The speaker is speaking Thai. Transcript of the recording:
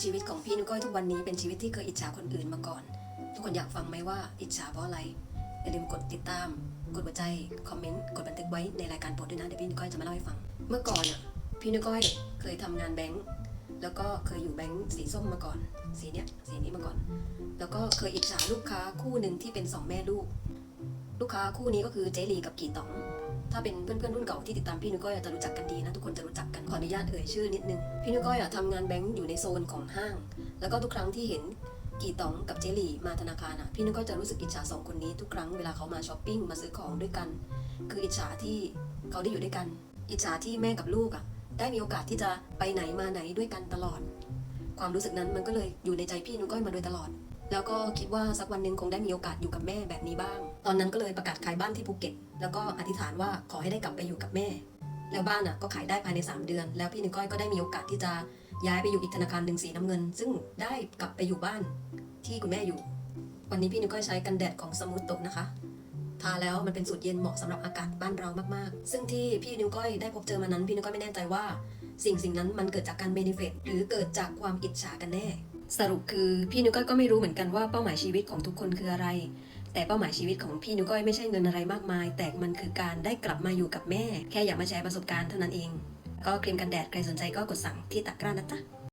ชีวิตของพี่นุ้ยก้อยทุกวันนี้เป็นชีวิตที่เคยอิจฉาคนอื่นมาก่อน ทุกคนอยากฟังไหมว่าอิจฉาเพราะอะไร อย่าลืมกดติดตาม กดหัวใจ คอมเมนต์ กดบันทึกไว้ในรายการโปรดด้วยนะเดี๋ยวพี่นุ้ยก้อยจะมาเล่าให้ฟัง เมื่อก่อนอะพี่นุ้ยก้อยเคยทำงานแบงก์แล้วก็เคยอยู่แบงก์สีส้มมาก่อน สีเนี้ยสีนี้มาก่อน แล้วก็เคยอิจฉาลูกค้าคู่หนึ่งที่เป็นสองแม่ลูก ลูกค้าคู่นี้ก็คือเจลีกับกีตอง ถ้าเป็นเพื่อนๆรุ่นเก่าที่ติดตามพี่นุ้ยก้อยจะรู้จักกันดีนะทุกคนจะรู้จักกันขออนุญาตเอ่ยชื่อนิดนึงพี่นุ้ยก้อยอะทำงานแบงก์อยู่ในโซนของห้าง แล้วก็ทุกครั้งที่เห็นกีต๋องกับเจลีมาธนาคารอะพี่นุ้ยก้อยจะรู้สึกอิจฉาสองคนนี้ทุกครั้งเวลาเขามาช้อปปิ้งมาซื้อของด้วยกัน คืออิจฉาที่เขาได้อยู่ด้วยกัน อิจฉาที่แม่กับลูกอะได้มีโอกาสที่จะไปไหนมาไหนด้วยกันตลอด ความรู้สึกนั้นมันก็เลยอยู่ในใจพี่นุ้ยก้อยมาโดยตลอด แล้วก็คิดว่าสักวันหนึ่งคงได้มีโอกาสอยู่กับแม่แบบนี้บ้าง ตอนนั้นก็เลยประกาศขายบ้านที่ภูเก็ต แล้วก็อธิษฐานว่าขอให้ได้กลับไปอยู่กับแม่ แล้วบ้านอะก็ขายได้ภายใน 3 เดือน แล้วพี่นิก้อยก็ได้มีโอกาสที่จะย้ายไปอยู่อีกธนาคารหนึ่งสีน้ำเงิน ซึ่งได้กลับไปอยู่บ้านที่คุณแม่อยู่ วันนี้พี่นิก้อยใช้กันแดดของสมูทโตนะคะทาแล้วมันเป็นสูตรเย็นเหมาะสำหรับอากาศบ้านเรามากๆ ซึ่งที่พี่นิวก้อยได้พบเจอมานั้นพี่นิวก้อยไม่แน่ใจว่า สิ่งสิ่งนั้นมันเกิดจากการเบนฟิตหรือเกิดจากความอิจฉากันแน่ สรุปคือพี่นุ้ยก็ไม่รู้เหมือนกันว่าเป้าหมายชีวิตของทุกคนคืออะไร แต่เป้าหมายชีวิตของพี่นุ้ยไม่ใช่เงินอะไรมากมาย แต่มันคือการได้กลับมาอยู่กับแม่ แค่อยากมาแชร์ประสบการณ์เท่านั้นเอง ก็ครีมกันแดดใครสนใจก็กดสั่งที่ตะกร้านะจ๊ะ